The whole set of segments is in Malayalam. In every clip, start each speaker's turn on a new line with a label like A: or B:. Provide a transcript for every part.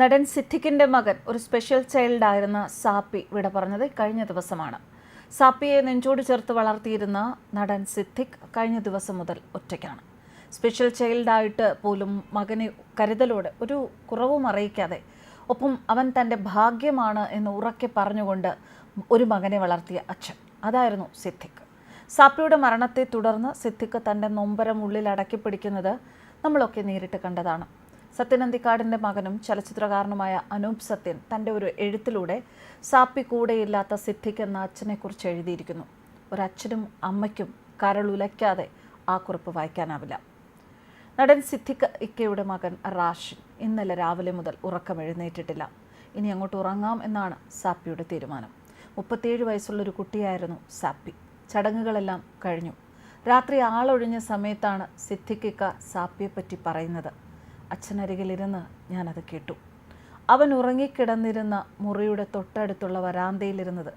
A: നടൻ സിദ്ദിഖിന്റെ മകൻ ഒരു സ്പെഷ്യൽ ചൈൽഡ് ആയിരുന്ന സാപ്പി വിട പറഞ്ഞത് കഴിഞ്ഞ ദിവസമാണ്. സാപ്പിയെ നെഞ്ചോട് ചേർത്ത് വളർത്തിയിരുന്ന നടൻ സിദ്ദിഖ് കഴിഞ്ഞ ദിവസം മുതൽ ഒറ്റയ്ക്കാണ്. സ്പെഷ്യൽ ചൈൽഡായിട്ട് പോലും മകനെ കരുതലോടെ ഒരു കുറവും അറിയിക്കാതെ ഒപ്പം അവൻ തന്റെ ഭാഗ്യമാണ് എന്ന് ഉറക്കെ പറഞ്ഞുകൊണ്ട് ഒരു മകനെ വളർത്തിയ അച്ഛൻ. അതായിരുന്നു സിദ്ദിഖ്. സാപ്പിയുടെ മരണത്തെ തുടർന്ന് സിദ്ദിഖ് തന്റെ നൊമ്പരം ഉള്ളിൽ അടക്കി പിടിക്കുന്നത് നമ്മളൊക്കെ നേരിട്ട് കണ്ടതാണ്. സത്യനന്ദിക്കാടിന്റെ മകനും ചലച്ചിത്രകാരനുമായ അനൂപ് സത്യൻ തന്റെ ഒരു എഴുത്തിലൂടെ സാപ്പി കൂടെയില്ലാത്ത സിദ്ധിക്ക് എന്ന അച്ഛനെക്കുറിച്ച് എഴുതിയിരിക്കുന്നു. ഒരച്ഛനും അമ്മയ്ക്കും കരളുലയ്ക്കാതെ ആ കുറിപ്പ് വായിക്കാനാവില്ല. നടൻ സിദ്ധിക്ക് ഇക്കയുടെ മകൻ റാഷിൻ ഇന്നലെ രാവിലെ മുതൽ ഉറക്കം എഴുന്നേറ്റിട്ടില്ല. ഇനി അങ്ങോട്ട് ഉറങ്ങാം എന്നാണ് സാപ്പിയുടെ തീരുമാനം. മുപ്പത്തിയേഴ് വയസ്സുള്ളൊരു കുട്ടിയായിരുന്നു സാപ്പി. ചടങ്ങുകളെല്ലാം കഴിഞ്ഞു. രാത്രി ആളൊഴിഞ്ഞ സമയത്താണ് സിദ്ധിക്കിക്ക സാപ്പിയെപ്പറ്റി പറയുന്നത്. അച്ഛനരികിലിരുന്ന് ഞാനത് കേട്ടു. അവൻ ഉറങ്ങിക്കിടന്നിരുന്ന മുറിയുടെ തൊട്ടടുത്തുള്ള വരാന്തയിലിരുന്നത്.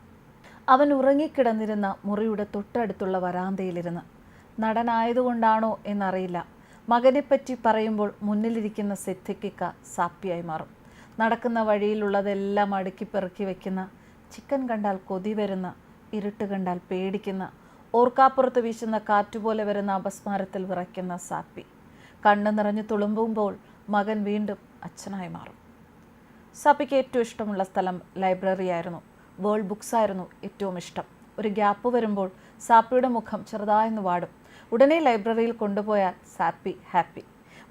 A: അവൻ ഉറങ്ങിക്കിടന്നിരുന്ന മുറിയുടെ തൊട്ടടുത്തുള്ള വരാന്തയിലിരുന്ന്. നടനായതുകൊണ്ടാണോ എന്നറിയില്ല. മകനെപ്പറ്റി പറയുമ്പോൾ മുന്നിലിരിക്കുന്ന സിദ്ധിക്കിക്ക സാപ്പിയായി മാറും. നടക്കുന്ന വഴിയിലുള്ളതെല്ലാം അടുക്കി പെറുക്കി വയ്ക്കുന്ന ചിക്കൻ കണ്ടാൽ കൊതി വരുന്ന ഇരുട്ട് കണ്ടാൽ പേടിക്കുന്ന ഓർക്കാപ്പുറത്ത് വീശുന്ന കാറ്റുപോലെ വരുന്ന അപസ്മാരത്തിൽ വിറയ്ക്കുന്ന സാപ്പി. കണ്ണ് നിറഞ്ഞു തുളുമ്പുമ്പോൾ മകൻ വീണ്ടും അച്ഛനായി മാറും. സപ്പിക്ക് ഏറ്റവും ഇഷ്ടമുള്ള സ്ഥലം ലൈബ്രറി ആയിരുന്നു. വേൾഡ് ബുക്സ് ആയിരുന്നു ഏറ്റവും ഇഷ്ടം. ഒരു ഗ്യാപ്പ് വരുമ്പോൾ സാപ്പിയുടെ മുഖം ചെറുതായെന്ന് വാടും. ഉടനെ ലൈബ്രറിയിൽ കൊണ്ടുപോയാൽ സാപ്പി ഹാപ്പി.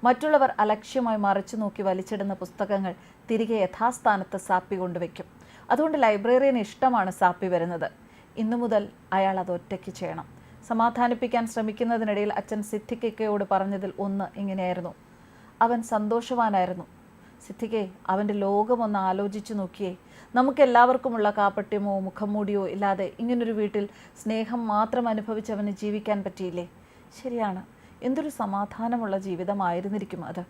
A: മറ്റുള്ളവർ അലക്ഷ്യമായി മറിച്ചു നോക്കി വലിച്ചിടുന്ന പുസ്തകങ്ങൾ തിരികെ യഥാസ്ഥാനത്ത് സാപ്പി കൊണ്ടുവയ്ക്കും. അതുകൊണ്ട് ലൈബ്രറിയന് ഇഷ്ടമാണ് സാപ്പി വരുന്നത്. ഇന്നു മുതൽ അയാൾ അത് ഒറ്റയ്ക്ക് ചെയ്യണം. സമാധാനിപ്പിക്കാൻ ശ്രമിക്കുന്നതിനിടയിൽ അച്ഛൻ സിദ്ധിക്കയോട് പറഞ്ഞതിൽ ഒന്ന് ഇങ്ങനെയായിരുന്നു. അവൻ സന്തോഷവാനായിരുന്നു. സിദ്ധിക്കെ അവന്റെ ലോകമൊന്ന് ആലോചിച്ചു നോക്കിയേ. നമുക്കെല്ലാവർക്കുമുള്ള കാപ്പട്യമോ മുഖംമൂടിയോ ഇല്ലാതെ ഇങ്ങനൊരു വീട്ടിൽ സ്നേഹം മാത്രം അനുഭവിച്ച് അവന് ജീവിക്കാൻ പറ്റിയില്ലേ? ശരിയാണ്. എന്തൊരു സമാധാനമുള്ള ജീവിതമായിരുന്നിരിക്കും അത്.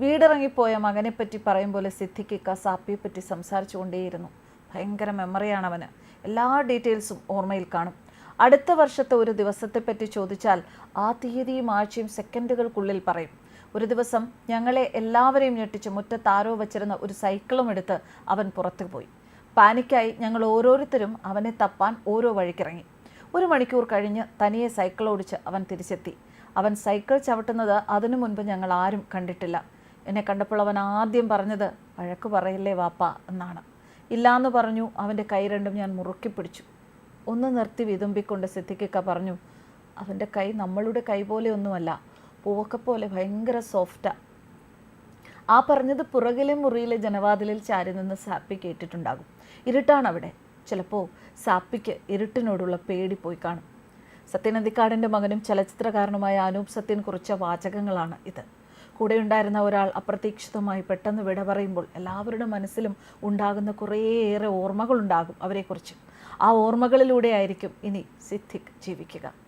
A: വീടിറങ്ങിപ്പോയ മകനെപ്പറ്റി പറയും പോലെ സിദ്ധിക്ക് കസാപ്പിയെപ്പറ്റി സംസാരിച്ചു കൊണ്ടേയിരുന്നു ഭയങ്കര മെമ്മറിയാണ് അവന്. എല്ലാ ഡീറ്റെയിൽസും ഓർമ്മയിൽ കാണും. അടുത്ത വർഷത്തെ ഒരു ദിവസത്തെപ്പറ്റി ചോദിച്ചാൽ ആ തീയതിയും ആഴ്ചയും സെക്കൻഡുകൾക്കുള്ളിൽ പറയും. ഒരു ദിവസം ഞങ്ങളെ എല്ലാവരെയും ഞെട്ടിച്ച് മുറ്റത്താരോ വച്ചിരുന്ന ഒരു സൈക്കിളും എടുത്ത് അവൻ പുറത്തു പോയി. പാനിക്കായി ഞങ്ങൾ ഓരോരുത്തരും അവനെ തപ്പാൻ ഓരോ വഴിക്കിറങ്ങി. ഒരു മണിക്കൂർ കഴിഞ്ഞ് തനിയെ സൈക്കിൾ ഓടിച്ച് അവൻ തിരിച്ചെത്തി. അവൻ സൈക്കിൾ ചവിട്ടുന്നത് അതിനു മുൻപ് ഞങ്ങൾ ആരും കണ്ടിട്ടില്ല. എന്നെ കണ്ടപ്പോൾ അവൻ ആദ്യം പറഞ്ഞത് വഴക്ക് പറയില്ലേ വാപ്പ എന്നാണ്. ഇല്ലാന്ന് പറഞ്ഞു അവന്റെ കൈ രണ്ടും ഞാൻ മുറുക്കി പിടിച്ചു. ഒന്ന് നിർത്തി വിതുമ്പിക്കൊണ്ട് സിദ്ധിക്കൊക്കെ പറഞ്ഞു അവന്റെ കൈ നമ്മളുടെ കൈ പോലെ ഒന്നുമല്ല പൂവൊക്കെ പോലെ ഭയങ്കര സോഫ്റ്റാ ആ പറഞ്ഞത് പുറകിലെ മുറിയിലെ ജനവാതിലിൽ ചാരി നിന്ന് സാപ്പി കേട്ടിട്ടുണ്ടാകും. ഇരുട്ടാണ് അവിടെ ചിലപ്പോൾ സാപ്പിക്ക് ഇരുട്ടിനോടുള്ള പേടി പോയി കാണും. സത്യനന്ദിക്കാടിന്റെ മകനും ചലച്ചിത്രകാരനുമായ അനൂപ് സത്യൻ കുറിച്ച വാചകങ്ങളാണ് ഇത്. കൂടെയുണ്ടായിരുന്ന ഒരാൾ അപ്രതീക്ഷിതമായി പെട്ടെന്ന് വിട പറയുമ്പോൾ എല്ലാവരുടെ മനസ്സിലും ഉണ്ടാകുന്ന കുറേയേറെ ഓർമ്മകളുണ്ടാകും അവരെക്കുറിച്ച്. ആ ഓർമ്മകളിലൂടെ ആയിരിക്കും ഇനി സിദ്ധിഖ് ജീവിക്കുക.